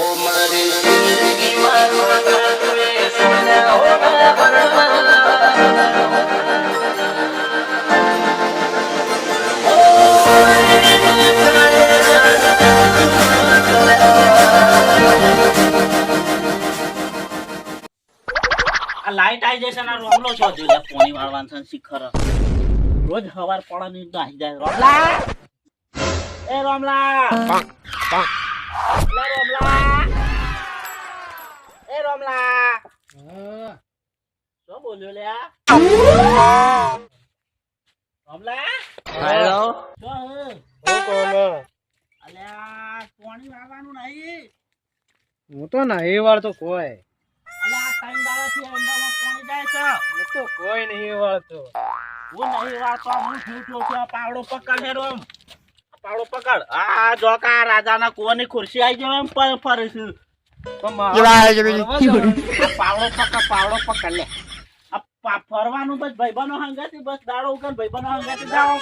આ લાઈટ આવી જશે ને આ રોમલો છો જો લે પોણી વાળવાનું છે ને શિખર રોજ હવાર પડે ને નાહી જાય રોમલા એ રોમલા એ રોમલા શું બોલ્યો લે આ? રોમલા હેલો શું કોને અલ્યા પોણી વાળવાનું નહીં હું તો નહીં વાળતો કોઈ અલ્યા ત્રણ દાડાથી અંડામાં પોણી જાય છે હું તો કોઈ નહીં વાળતો હું નહીં વાળતો હું છું છું પાવડો પકડ હે રોમ પાવડો પકડ આ જો કા રાજાના કુવાની ખુરશી આવી જાય એમ પર ફરે છે પાવડો પાવડો લે. ફરવાનું બસ ભાઈબંધો બસ દાડો ભાઈબંધો જાઓ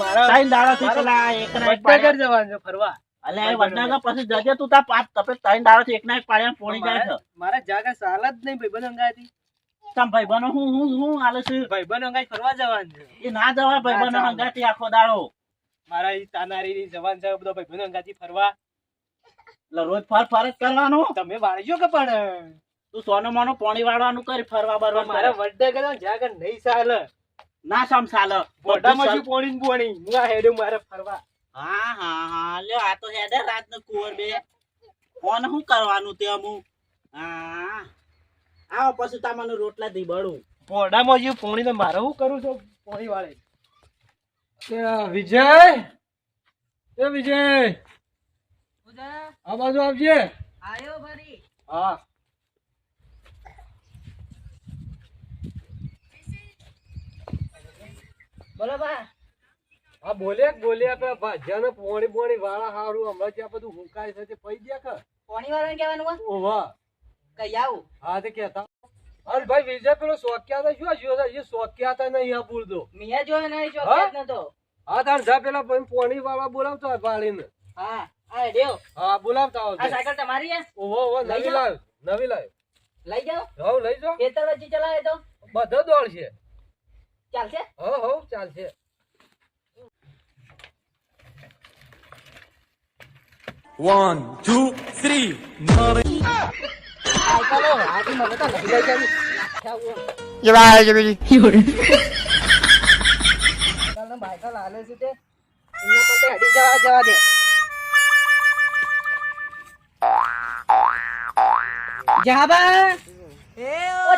મારા પેલા એક ના એક વડનગર પાડ્યા. જવાનું છે ફરવા. અલ્યા એ વડનગર પછી જજે તું તાર પાપ તપે ત્રણ દાડાથી એક ના એક પાડ્યા પોણી જાય છે. મારા જાગા સાલ જ નહીં ભાઈબંધ અંગાથી તમ ભાઈબંધો હું હું હું હાલે છે? ભાઈબંધ અંગાથી ફરવા જવાનું છે. એ ના જવાય ભાઈબંધો. હંગાથી આખો દાડો. મારા તાનારી જવાન છે બધો ભાઈબંધ અંગાથી ફરવા. એટલે રોજ ફર ફર જ કરવાનું. તમે વાળજો કે પણ? તું સોનો માનો પાણી વાળવાનું કરી ફરવા બરવા મારા વડનગર જાગા નહીં સાલ. ના સામ સાલ. મોઢામાં શું પાણી પાણી? હું આ હેડ્યો મારે ફરવા. હા હા હા લ્યો આ તો હેડે રાત નો કુંવર બે. કોણ શું કરવાનું તે અમુ હા. આવો પછી તમને રોટલા દી બળું મોઢામાં જે પોણી તો મારે શું કરું છું? પોણી વાળે. એ વિજય એ વિજય. આ બાજુ આવજે. આયો ભરી હા. બોલો બા. હા બોલ્યા બોલ્યા પેલા ભાજ્યાને પોણી પોણી વાળા હારું હમણાં ત્યાં બધું હુંકાય છે તે પઈ ગયા કે? પોણી વાળાને કહેવાનું? ઓવા કઈ આવું? હા તે કહેતા. અરે ભાઈ વિજય પેલો સોક્યા હતા શું જોયો? એ સોક્યા હતા નહીં આ બોલતો મિયા જોયો નહીં સોક્યા નતો હા તાર જા પેલા પોણી વાળા બોલાવતો વાળીને. હા. આ હા બોલાવતા આ સાયકલ તમારી હે? ઓહો ઓહો નવી લાવ નવી લાવ. લઈ જાઓ. હવ લઈ જાઓ. ખેતર વચ્ચે ચલાવે તો. બધો દોડ છે. ચાલશે? ચાલશે. One, two, three. સાયકલો આથી મને તો લઈ લઈ જાવી નાખ્યા ચાલો હાલે છે તે. એના માટે હડી જવા જવા દે. જાબા ઓ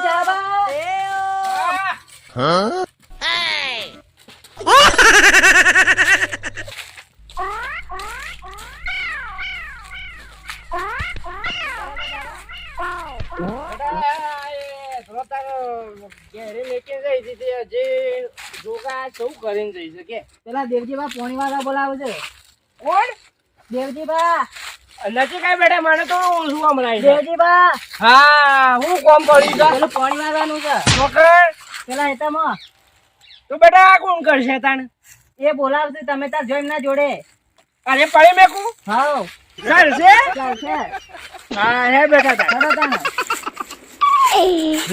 કે પેલા દેવજીબા પોણી વાળા બોલાવે છે. કોણ? દેવજીબા. નથી કઈ બેટા મને તો શું હમણાં દેવજીબા હા હું કોમ પડી ગયો પેલું પાણી વાળવાનું છે. છોકર પેલા હેતામાં. તું બેટા આ કોણ કરશે તાણ? એ બોલાવશે તમે તાર જોઈ ના જોડે. અરે પડી મેકું? હાઉ. ચાલશે? ચાલશે. હા હે બેટા તાણ. ચડો તાને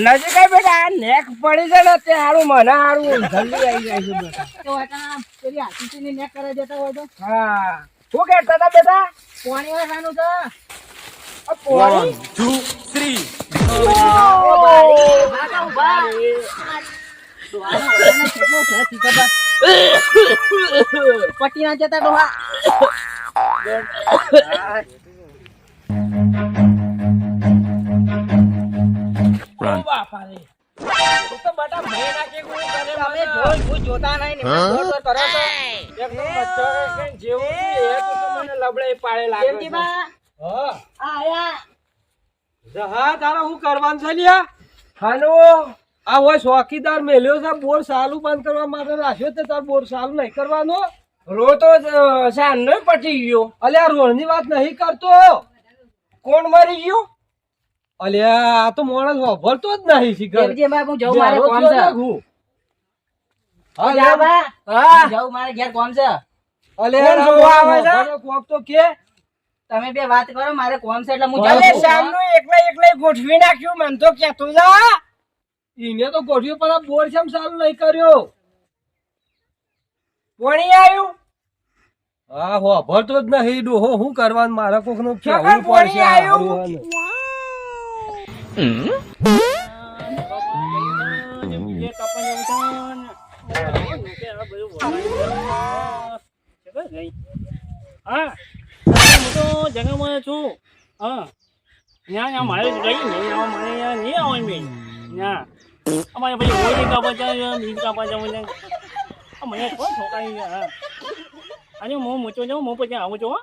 નથી કઈ બેટા નેક પડી છે ને તે હારું મને હારું જલ્દી આવી જાય છે બેટા. તો હતા પેલી આશીષની નેક કરે દેતા હોય તો. હા. શું કહેતા હતા બેટા? પોણી વાળવાનું તો. શીખબર? પટ્ટી ના જતા ડોહા. બાપા રે તું તો બેટા ભાઈ નાખે કોણ કરે તમે જોઈ જોતા નહીં ને. જેવું છે લબડે પાડે લાગે. હા. આયા. હા તારે હું કરવાનું છે લ્યા? હાલો. આ હોય ચોકીદાર મેલ્યો છે બોર સાલું બંધ કરવા માટે રાખ્યો તે તાર બોર સાલું નહીં કરવાનો. રો તો સાંજ પટી ગયો. અલ્યા રોડ વાત નહીં કરતો કોણ મરી ગયો? અલ્યા આ તો માણસ વાપરતો જ નહીં શીખર હું જઉં મારે કોમ છે. હા, જાબા મારે ઘેર કોમ છે. છે? કોક તો કે. તમે બે વાત કરો મારે કોમ છે એટલે હું જાઉં. છું. શામનું એકલા એકલા ગોઠવી નાખ્યું મને તો કેતું જા. ઈને તો ગોઠવ્યું પણ આ બોર શેમ સારું નહીં કર્યો. પોણી આવ્યું હા હો ભરતો જ નહીં ડોહો હું કરવાનું? મારા કોકનું કેવું પડશે હારું. નહીં. હા. હું તો જંગલમાં છું. હા. ત્યાં મારે ગઈ નહીં. આવા મારે ત્યાં નહીં આવે મેં ત્યાં અમારે પછી હોળી કાપા જાય બીજ કાપા જવું છે મને કોણ અને હું. મૂચો જાઉં, હું પછી આવું છું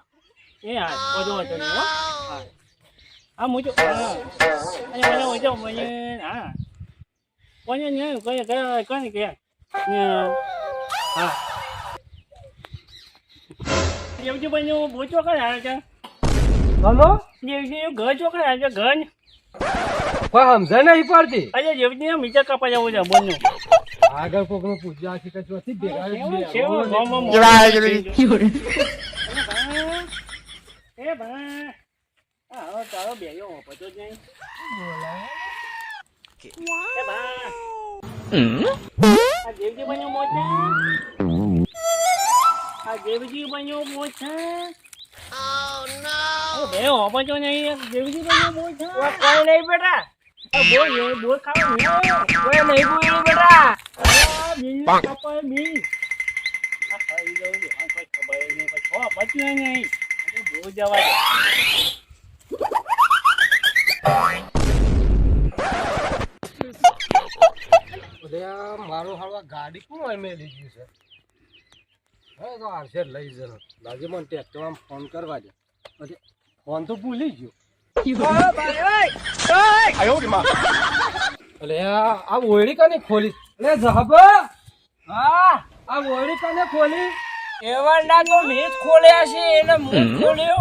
એ હા, બધું વાંધો હા. હા. મૂચો. હા. અને મને મૂચો મને હા. કોને કઈ કઈ કઈ કે હા. દેવજી ભાઈ બહુ ચોખા આવે છે. હલો? દેવજી ઘર ચોખા આવે છે ઘર કોઈ સમજાય નહીં પડતી? અરે દેવજી મીટર કાપા જવું છે બોલનું. આગળ કોકનું પૂછ્યા છે કે ચોથી ભેગા જ કેવું બે. છે હો, ગામમાં ને. મોડું એ ભા હા હવે તારો બેયો જ નહીં. એ ભા. આ દેવજી બન્યો મોજ છે? આ દેવજી બન્યો બો છે. ઓ બે હોપતો નહીં દેવજી બન્યો છે. ઓ, કોઈ નહીં બેટા. બોલ એ બોલ ખાવા કોઈ નહીં બોલ્યું બેટા. આ બી કપાય આ ખાઈ જાઉં આ કોઈ ખબર નહીં પછી હો બચ્યું નહીં. આજે બહુ જવા દે. મારો હાલવા ગાડી કોણ મેં લીધી છે? હવે તો લઈ જરો લાગે મને ટ્રેક્ટર આમ ફોન કરવા દે. પછી ફોન તો ભૂલી ગયો. અલે આ આ ઓયડી કને ખોલી? અલે જહબ. હા આ ઓયડી કને ખોલી? તો મેં જ ખોલ્યા છે એને હું ખોલ્યો.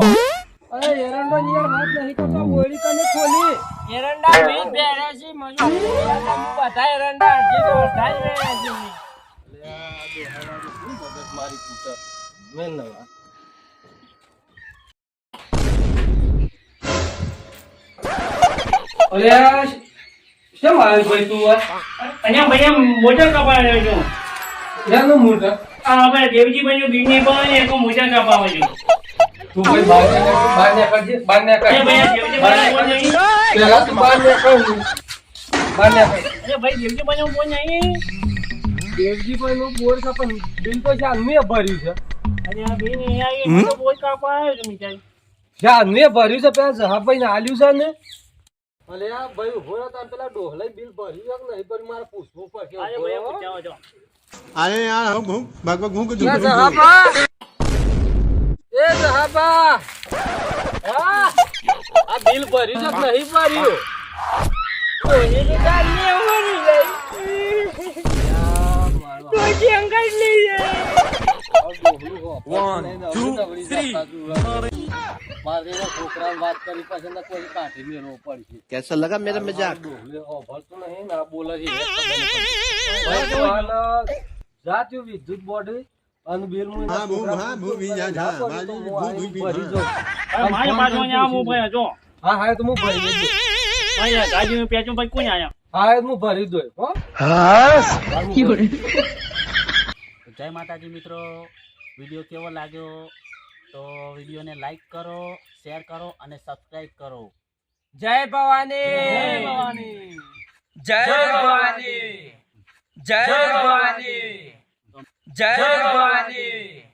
અરે એરંડો નિયર વાત નહીં કરતો ઓયડી કને ખોલી? એરંડા મેં જ બેર્યા છે હું બધા એરંડા અડધી તો અડધા જ બેર્યા છે મારી પૂતર મેં નવા અરે શેમ આવ્યો ભાઈ તું અહીંયા ભાઈ મોટા કપા રહ્યો છું એનું મોઢા આ આપણે દેવજી બન્યું બીજની પણ એક મોટા કપા છું. તું ભાઈ બહાર બહાર નીકળજે, બહાર નીકળ. અરે ભાઈ આ દેવજી બન્યું બોલ નહીં. પહેલા તું બહાર નીકળ. બહાર નીકળ. અરે ભાઈ દેવજી બન્યું બોલ દેવજી ભાઈ નું બોર છે. બિલ તો જાનવી ભર્યું છે પેલા જહાભાઈ ને આલ્યું છે ને આ ભાઈ ઊભો હતા પેલા ડોહલે બિલ ભર્યું છે નહીં? પણ મારે પૂછવું પડશે અરે યાર આ બિલ ભર્યું છે નહીં ભર્યું? One, વાત કરી પછી કોઈ કાઢી મેળવો પડશે. કેસર લગા મેરે મજાક. ભરતું વિદ્યુત બોર્ડ અને ભરી જો મારી બાજુ મુ ભરી દે અહીંયા ગાજી ભાઈ કોણ આયા હા મુ ભરી દો હા. જય માતાજી મિત્રો. વીડિયો કેવો લાગ્યો? તો વિડીયોને લાઈક કરો શેર કરો અને સબસ્ક્રાઈબ કરો. જય ભવાની! જય ભવાની! જય ભવાની! જય ભવાની!